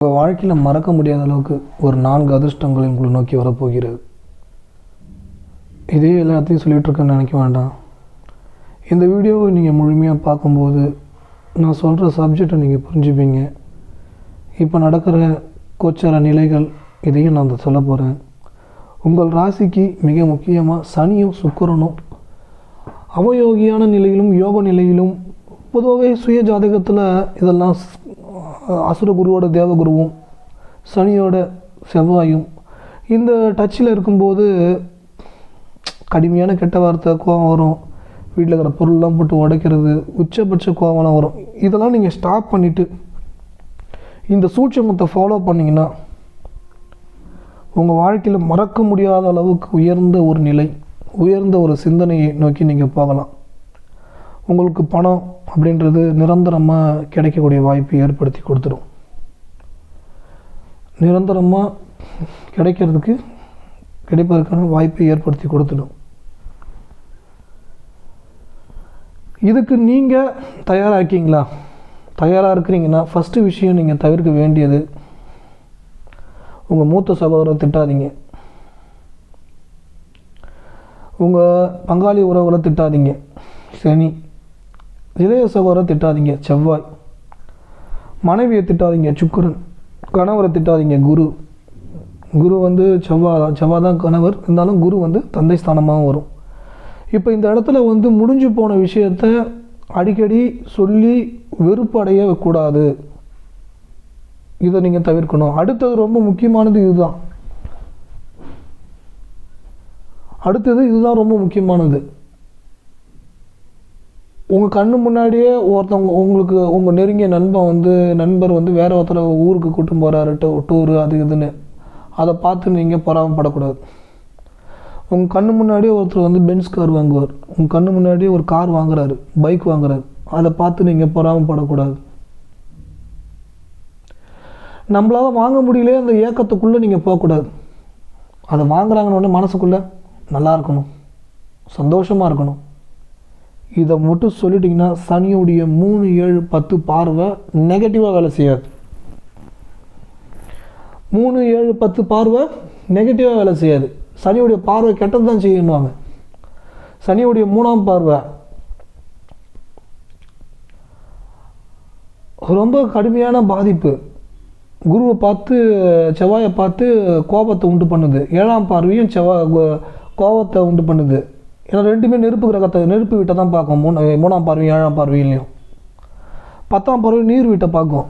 உங்கள் வாழ்க்கையில் மறக்க முடியாத அளவுக்கு ஒரு நான்கு அதிர்ஷ்டங்கள் உங்களை நோக்கி வரப்போகிறது. இதே எல்லாத்தையும் சொல்லிகிட்ருக்கேன்னு நினைக்க வேண்டாம். இந்த வீடியோவை நீங்கள் முழுமையாக பார்க்கும்போது நான் சொல்கிற சப்ஜெக்டை நீங்கள் புரிஞ்சுப்பீங்க. இப்போ நடக்கிற கோச்சார நிலைகள் இதையும் நான் சொல்ல போகிறேன் உங்கள் ராசிக்கு மிக முக்கியமாக சனியும் சுக்கரனும் அவயோகியான நிலையிலும் யோக நிலையிலும் பொதுவாகவே சுய ஜாதகத்தில் இதெல்லாம் அசுரகுருவோட தேவகுருவும் சனியோட செவ்வாயும் இந்த டச்சில் இருக்கும்போது கடுமையான கெட்ட வார்த்தை கோவம் வரும். வீட்டில் இருக்கிற பொருள்லாம் போட்டு உடைக்கிறது உச்சபட்ச கோவம்லாம் வரும். இதெல்லாம் நீங்கள் ஸ்டாப் பண்ணிவிட்டு இந்த சூட்சமத்தை ஃபாலோ பண்ணிங்கன்னா உங்கள் வாழ்க்கையில் மறக்க முடியாத அளவுக்கு உயர்ந்த ஒரு நிலை உயர்ந்த ஒரு சிந்தனையை நோக்கி நீங்கள் போகலாம். உங்களுக்கு பணம் அப்படின்றது நிரந்தரமாக கிடைக்கக்கூடிய வாய்ப்பை ஏற்படுத்தி கொடுத்துடும் நிரந்தரமாக கிடைக்கிறதுக்கு கிடைப்பதற்கான வாய்ப்பை ஏற்படுத்தி கொடுத்துடும். இதுக்கு நீங்கள் தயாராக இருக்கீங்களா தயாராக இருக்கிறீங்கன்னா ஃபஸ்ட்டு விஷயம் நீங்கள் தவிர்க்க வேண்டியது உங்கள் மூத்த சகோதரரை திட்டாதீங்க. உங்கள் பங்காளி உறவுகளை திட்டாதீங்க. சனி இளைய சகோதரரை திட்டாதீங்க செவ்வாய். மனைவியை திட்டாதீங்க சுக்கிரன். கணவரை திட்டாதீங்க குரு. குரு வந்து செவ்வாய் தான் செவ்வாய் தான் கணவர். இருந்தாலும் குரு வந்து தந்தை ஸ்தானமாகவும் வரும். இப்போ இந்த இடத்துல வந்து முடிஞ்சு போன விஷயத்த அடிக்கடி சொல்லி வெறுப்படைய கூடாது. இதை நீங்கள் தவிர்க்கணும். அடுத்தது ரொம்ப முக்கியமானது இதுதான். அடுத்தது இதுதான் ரொம்ப முக்கியமானது. உங்கள் கண்ணு முன்னாடியே ஒருத்தவங்க உங்களுக்கு உங்கள் நெருங்கிய நண்பன் வந்து நண்பர் வந்து வேறு ஒருத்தர் ஊருக்கு கூட்டும் போகிறாரு டூரு அது இதுன்னு. அதை பார்த்து நீங்கள் பொறாமப்படக்கூடாது. உங்கள் கண்ணு முன்னாடியே ஒருத்தர் வந்து பென்ஸ் கார் வாங்குவார். உங்கள் கண்ணு முன்னாடியே ஒரு கார் வாங்குறாரு பைக் வாங்குறாரு. அதை பார்த்து நீங்கள் பொறாமப்படக்கூடாது. நம்மளால் வாங்க முடியலையே அந்த ஏக்கத்துக்குள்ளே நீங்கள் போகக்கூடாது. அதை வாங்குறாங்கன்னு மனசுக்குள்ளே நல்லா இருக்கணும். சந்தோஷமாக இருக்கணும். இதை மட்டும் சொல்லிட்டிங்கன்னா சனியுடைய மூணு ஏழு பத்து பார்வை நெகட்டிவாக வேலை செய்யாது. மூணு ஏழு பத்து பார்வை நெகட்டிவாக வேலை செய்யாது. சனியுடைய பார்வை கெட்டது தான் செய்யணுவாங்க சனியுடைய மூணாம் பார்வை ரொம்ப கடுமையான பாதிப்பு. குருவை பார்த்து செவ்வாயை பார்த்து கோபத்தை உண்டு பண்ணுது. ஏழாம் பார்வையும் செவ்வாய் கோபத்தை உண்டு பண்ணுது. ஏன்னா ரெண்டுமே நெருப்பு கிரகத்தை நெருப்பு வீட்டை தான் பார்க்கும். மூணு மூணாம் பார்வையும் ஏழாம் பார்வையிலையும். பத்தாம் பார்வை நீர் வீட்டை பார்க்கும்.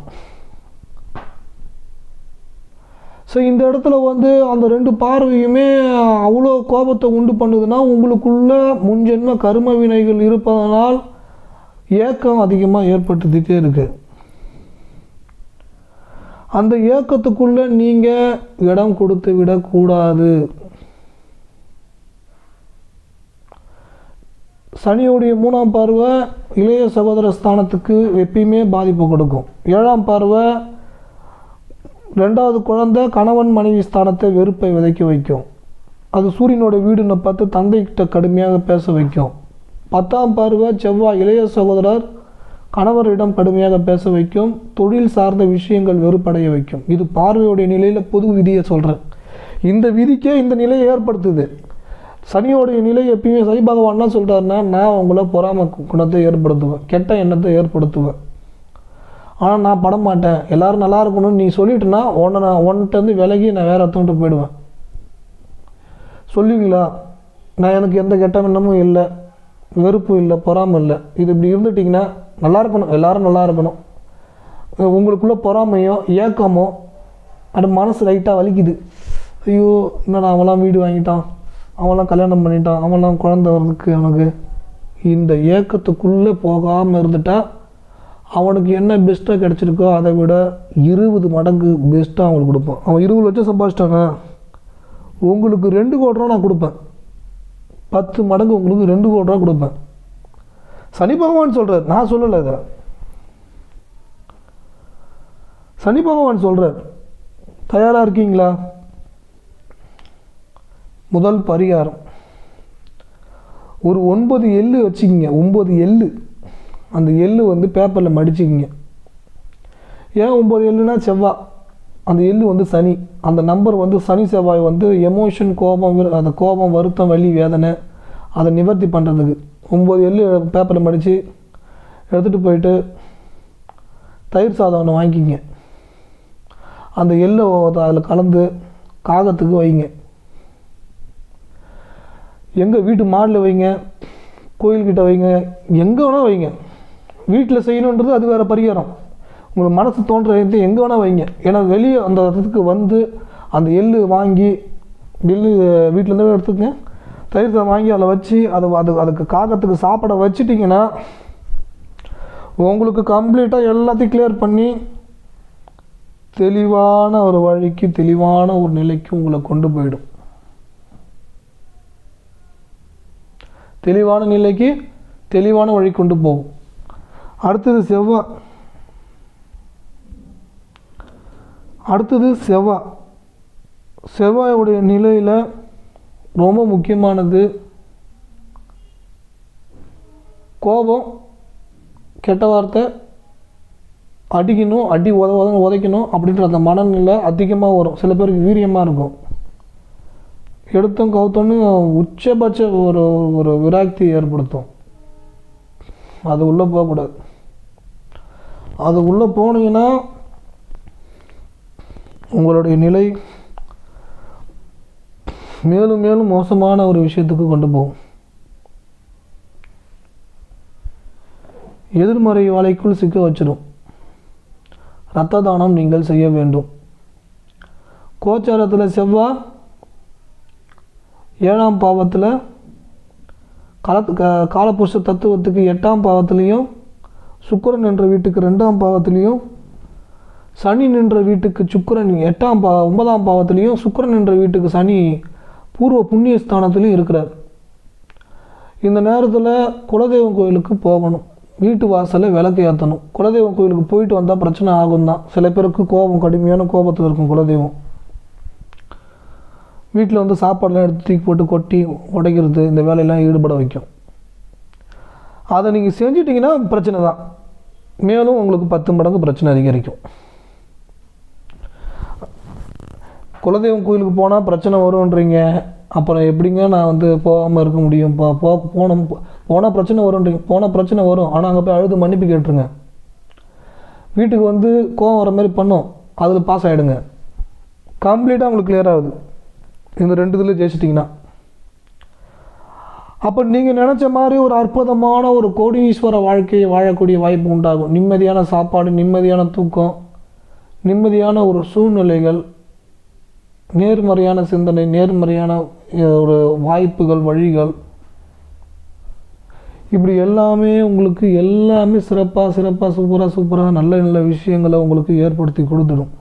ஸோ இந்த இடத்துல வந்து அந்த ரெண்டு பார்வையுமே அவ்வளோ கோபத்தை உண்டு பண்ணுதுன்னா உங்களுக்குள்ள முன்ஜென்ம கரும வினைகள் இருப்பதனால் ஏக்கம் அதிகமாக ஏற்பட்டுக்கிட்டே இருக்குது அந்த ஏக்கத்துக்குள்ளே நீங்கள் இடம் கொடுத்து விடக்கூடாது. சனியுடைய மூணாம் பார்வை இளைய சகோதர ஸ்தானத்துக்கு எப்பயுமே பாதிப்பு கொடுக்கும். ஏழாம் பார்வை ரெண்டாவது குழந்தை கணவன் மனைவி ஸ்தானத்தை வெறுப்பை விதைக்க வைக்கும். அது சூரியனோட வீடுன்னு பார்த்து தந்தைக்கிட்ட கடுமையாக பேச வைக்கும். பத்தாம் பார்வை செவ்வாய் இளைய சகோதரர் கணவரிடம் கடுமையாக பேச வைக்கும். தொழில் சார்ந்த விஷயங்கள் வெறுப்படைய வைக்கும். இது பார்வையுடைய நிலையில் பொது விதியை சொல்கிறேன் இந்த விதிக்கே இந்த நிலையை ஏற்படுத்துது. சனியோடைய நிலை எப்பயுமே சனி பகவான் என்ன சொல்கிறாருன்னா நான் உங்களை பொறாம குணத்தை ஏற்படுத்துவேன் கெட்ட எண்ணத்தை ஏற்படுத்துவேன். ஆனால் நான் பட மாட்டேன். எல்லோரும் நல்லா இருக்கணும்னு நீ சொல்லிட்டுனா உன்னை நான் உன்கிட்ட விலகி நான் வேறு ஒருத்தவங்கிட்ட போயிடுவேன். சொல்லுவீங்களா? நான் எனக்கு எந்த கெட்ட எண்ணமும் இல்லை வெறுப்பும் இல்லை பொறாமை இல்லை. இது இப்படி இருந்துட்டிங்கன்னா நல்லா இருக்கணும். எல்லோரும் நல்லா இருக்கணும். உங்களுக்குள்ளே பொறாமையோ ஏக்கமோ அது மனசு லைட்டாக வலிக்குது. ஐயோ என்னடா அவன்லாம் வீடு வாங்கிட்டான்? அவன்லாம் கல்யாணம் பண்ணிட்டான் அவன்லாம் குழந்தை வர்றதுக்கு அவனுக்கு இந்த ஏக்கத்துக்குள்ளே போகாமல் இருந்துட்டா அவனுக்கு என்ன பெஸ்ட்டாக கிடச்சிருக்கோ அதை விட இருபது மடங்கு பெஸ்ட்டாக அவங்களுக்கு கொடுப்போம் அவன் இருபது லட்சம் சம்பாதிச்சிட்டானா? உங்களுக்கு ரெண்டு கோடி ரூபா நான் கொடுப்பேன். பத்து மடங்கு உங்களுக்கு ரெண்டு கோடி ரூபா கொடுப்பேன். சனி பகவான் சொல்கிறார் நான் சொல்லலை இதை. சனி பகவான் சொல்கிறார் தயாராக இருக்கீங்களா? முதல் பரிகாரம். ஒரு ஒன்பது எள்ளு வச்சுக்கிங்க ஒம்பது எள்ளு. அந்த எள்ளு வந்து பேப்பரில் மடிச்சுக்கிங்க. ஏன் ஒம்பது எள்ளுனா செவ்வாய் அந்த எள்ளு வந்து சனி. அந்த நம்பர் வந்து சனி செவ்வாய் வந்து எமோஷன் கோபம் அந்த கோபம் வருத்தம் வலி வேதனை அதை நிவர்த்தி பண்ணுறதுக்கு ஒம்பது எள்ளு பேப்பரில் மடித்து எடுத்துகிட்டு போயிட்டு தயிர் சாதம் ஒன்று வாங்கிக்கிங்க. அந்த எள்ளை அதில் கலந்து காகத்துக்கு வைங்க. எங்கள் வீட்டு மாடில் வைங்க கோயில்கிட்ட வைங்க எங்கே வேணால் வைங்க. வீட்டில் செய்யணுன்றது அது வேறு பரிகாரம். உங்களுக்கு மனசு தோன்ற எது எங்கே வேணால் வைங்க. ஏன்னா வெளியே அந்த இடத்துக்கு வந்து அந்த எள்ளு வாங்கி எள்ளு வீட்டிலேருந்து எடுத்துக்கங்க. தயிர் வாங்கி அதில் வச்சு அதை அது அதுக்கு காகத்துக்கு சாப்பிட வச்சுட்டிங்கன்னா உங்களுக்கு கம்ப்ளீட்டாக எல்லாத்தையும் கிளியர் பண்ணி தெளிவான ஒரு வழிக்கு தெளிவான ஒரு நிலைக்கு உங்களை கொண்டு போயிடும். தெளிவான நிலைக்கு தெளிவான வழி கொண்டு போகும். அடுத்தது செவ்வாய் அடுத்தது செவ்வாய் செவ்வாயுடைய நிலையில் ரொம்ப முக்கியமானது கோபம் கெட்ட வார்த்தை அடிக்கணும் அடி உத உத உதைக்கணும் அப்படின்ற அந்த மனநிலை அதிகமாக வரும். சில பேருக்கு வீரியமாக இருக்கும். எடுத்தோம் கவுத்தோன்னு உச்சபட்ச ஒரு ஒரு விராக்தி ஏற்படுத்தும். அது உள்ளே போகக்கூடாது. அது உள்ளே போனீங்கன்னா உங்களுடைய நிலை மேலும் மேலும் மோசமான ஒரு விஷயத்துக்கு கொண்டு போகும். எதிர்மறை வலைக்குள் சிக்க வச்சிடும் இரத்த தானம் நீங்கள் செய்ய வேண்டும். கோச்சாரத்தில் செவ்வாய் ஏழாம் பாவத்தில் கல க- காலபுருஷ தத்துவத்துக்கு எட்டாம் பாவத்துலேயும் சுக்கரன் என்ற வீட்டுக்கு ரெண்டாம் பாவத்துலேயும் சனி நின்ற வீட்டுக்கு சுக்கரன் எட்டாம் பா ஒன்பதாம் பாவத்துலேயும் சுக்கிரன் என்ற வீட்டுக்கு சனி பூர்வ புண்ணிய ஸ்தானத்துலேயும் இருக்கிறார். இந்த நேரத்தில் குலதெய்வம் கோயிலுக்கு போகணும். வீட்டு வாசலில் விளக்கு ஏற்றணும் குலதெய்வம் கோயிலுக்கு போயிட்டு வந்தால் பிரச்சனை ஆகும் தான் சில பேருக்கு கோபம் கடுமையான கோபத்தில் இருக்கும் குலதெய்வம். வீட்டில் வந்து சாப்பாடெலாம் எடுத்து தூக்கி போட்டு கொட்டி உடைக்கிறது இந்த வேலையெல்லாம் ஈடுபட வைக்கும். அதை நீங்கள் செஞ்சிட்டிங்கன்னா பிரச்சனை தான். மேலும் உங்களுக்கு பத்து மடங்கு பிரச்சனை அதிகரிக்கும். குலதெய்வம் கோயிலுக்கு போனால் பிரச்சனை வரும்ன்றீங்க. அப்புறம் எப்படிங்க நான் வந்து போகாமல் இருக்க முடியும்? போ போ போன போனால் பிரச்சனை வரும்ன்றீங்க. போனால் பிரச்சனை வரும். ஆனால் அங்கே போய் அழுது மன்னிப்பு கேட்டுருங்க. வீட்டுக்கு வந்து கோவம் வர மாதிரி பண்ணும். அதில் பாஸ் ஆகிடுங்க கம்ப்ளீட்டாக உங்களுக்கு கிளியர் ஆகுது. இந்த ரெண்டு இதில் ஜெயிச்சிட்டிங்கன்னா. அப்போ நீங்கள் நினச்ச மாதிரி ஒரு அற்புதமான ஒரு கோடீஸ்வர வாழ்க்கையை வாழக்கூடிய வாய்ப்பு உண்டாகும். நிம்மதியான சாப்பாடு நிம்மதியான தூக்கம் நிம்மதியான ஒரு சூழ்நிலைகள் நேர்மறையான சிந்தனை நேர்மறையான ஒரு வாய்ப்புகள் வழிகள். இப்படி எல்லாமே உங்களுக்கு எல்லாமே சிறப்பாக சிறப்பாக சூப்பராக சூப்பராக நல்ல நல்ல விஷயங்களை உங்களுக்கு ஏற்படுத்தி கொடுத்துடும்.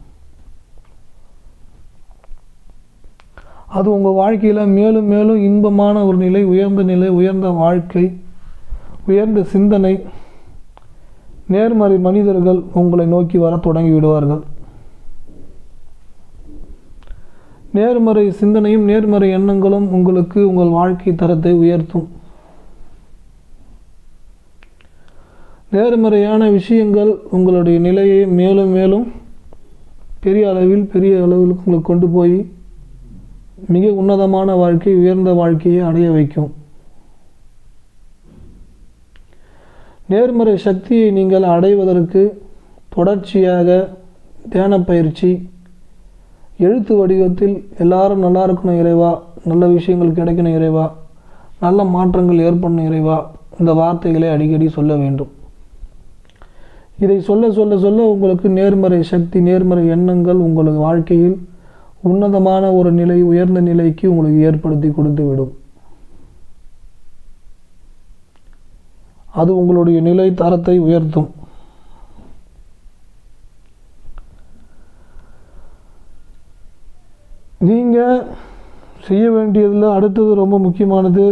அது உங்கள் வாழ்க்கையில் மேலும் மேலும் இன்பமான ஒரு நிலை உயர்ந்த நிலை உயர்ந்த வாழ்க்கை உயர்ந்த சிந்தனை நேர்மறை மனிதர்கள் உங்களை நோக்கி வர தொடங்கி விடுவார்கள். நேர்மறை சிந்தனையும் நேர்மறை எண்ணங்களும் உங்களுக்கு உங்கள் வாழ்க்கை தரத்தை உயர்த்தும். நேர்மறையான விஷயங்கள் உங்களுடைய நிலையை மேலும் மேலும் பெரிய அளவில் பெரிய அளவில் உங்களுக்கு கொண்டு போய் மிக உன்னதமான வாழ்க்கை உயர்ந்த வாழ்க்கையை அடைய வைக்கும். நேர்மறை சக்தியை நீங்கள் அடைவதற்கு தொடர்ச்சியாக தியான பயிற்சி எழுத்து வடிவத்தில் எல்லாரும் நல்லா இருக்கணும் இறைவா நல்ல விஷயங்கள் கிடைக்கணும் இறைவா நல்ல மாற்றங்கள் ஏற்படணும் இறைவா இந்த வார்த்தைகளை அடிக்கடி சொல்ல வேண்டும். இதை சொல்ல சொல்ல சொல்ல உங்களுக்கு நேர்மறை சக்தி நேர்மறை எண்ணங்கள் உங்களது வாழ்க்கையில் உன்னதமான ஒரு நிலை உயர்ந்த நிலைக்கு உங்களுக்கு ஏற்படுத்தி கொடுத்து விடும். அது உங்களுடைய நிலை தரத்தை உயர்த்தும். நீங்கள் செய்ய வேண்டியதில் அடுத்தது ரொம்ப முக்கியமானது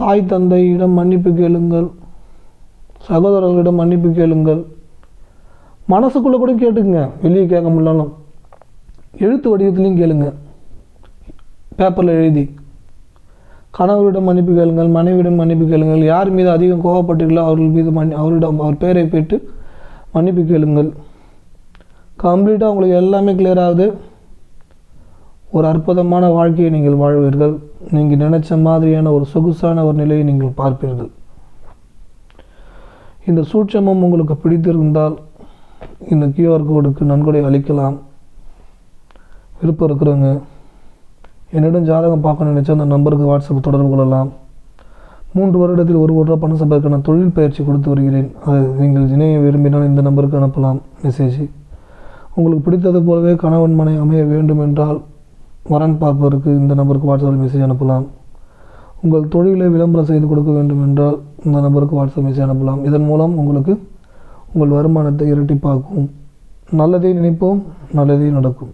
தாய் தந்தையிடம் மன்னிப்பு கேளுங்கள் சகோதரர்களிடம் மன்னிப்பு கேளுங்கள். மனசுக்குள்ளே கூட கேட்டுக்குங்க. வெளியே கேட்க முடியலாம் எழுத்து வடிவத்துலையும் கேளுங்க. பேப்பரில் எழுதி. கணவரிடம் மன்னிப்பு கேளுங்கள் மனைவியிடம் மன்னிப்பு கேளுங்கள் யார் மீது அதிகம் கோவப்பட்டீர்களோ அவர்கள் மீது மன்னி அவரிடம் அவர் பெயரை போயிட்டு மன்னிப்பு கேளுங்கள். கம்ப்ளீட்டாக உங்களுக்கு எல்லாமே கிளியர் ஆகுது. ஒரு அற்புதமான வாழ்க்கையை நீங்கள் வாழ்வீர்கள். நீங்கள் நினைச்ச மாதிரியான ஒரு சொகுசான ஒரு நிலையை நீங்கள் பார்ப்பீர்கள். இந்த சூட்சமம் உங்களுக்கு பிடித்திருந்தால் இந்த கியூஆர் கோடுக்கு நன்கொடை அளிக்கலாம். விருப்பம் இருக்கிறவங்க என்னிடம் ஜாதகம் பார்க்க நினச்சா அந்த நம்பருக்கு வாட்ஸ்அப் தொடர்பு கொள்ளலாம். மூன்று வருடத்தில் ஒரு ரூபா பணம் சம்பாதிக்க நான் தொழில் பயிற்சி கொடுத்து வருகிறேன். அது நீங்கள் இணைய விரும்பினால் இந்த நம்பருக்கு அனுப்பலாம். மெசேஜ் உங்களுக்கு பிடித்தது போலவே கணவன் மனை அமைய வேண்டும் என்றால் வரன் பார்ப்பதற்கு இந்த நம்பருக்கு வாட்ஸ்அப்பில் மெசேஜ் அனுப்பலாம். உங்கள் தொழிலை விளம்பரம் செய்து கொடுக்க வேண்டும் என்றால் இந்த நம்பருக்கு வாட்ஸ்அப் மெசேஜ் அனுப்பலாம். இதன் மூலம் உங்களுக்கு உங்கள் வருமானத்தை இரட்டிப்பாக்கும். நல்லதை நினைப்போம் நல்லதே நடக்கும்.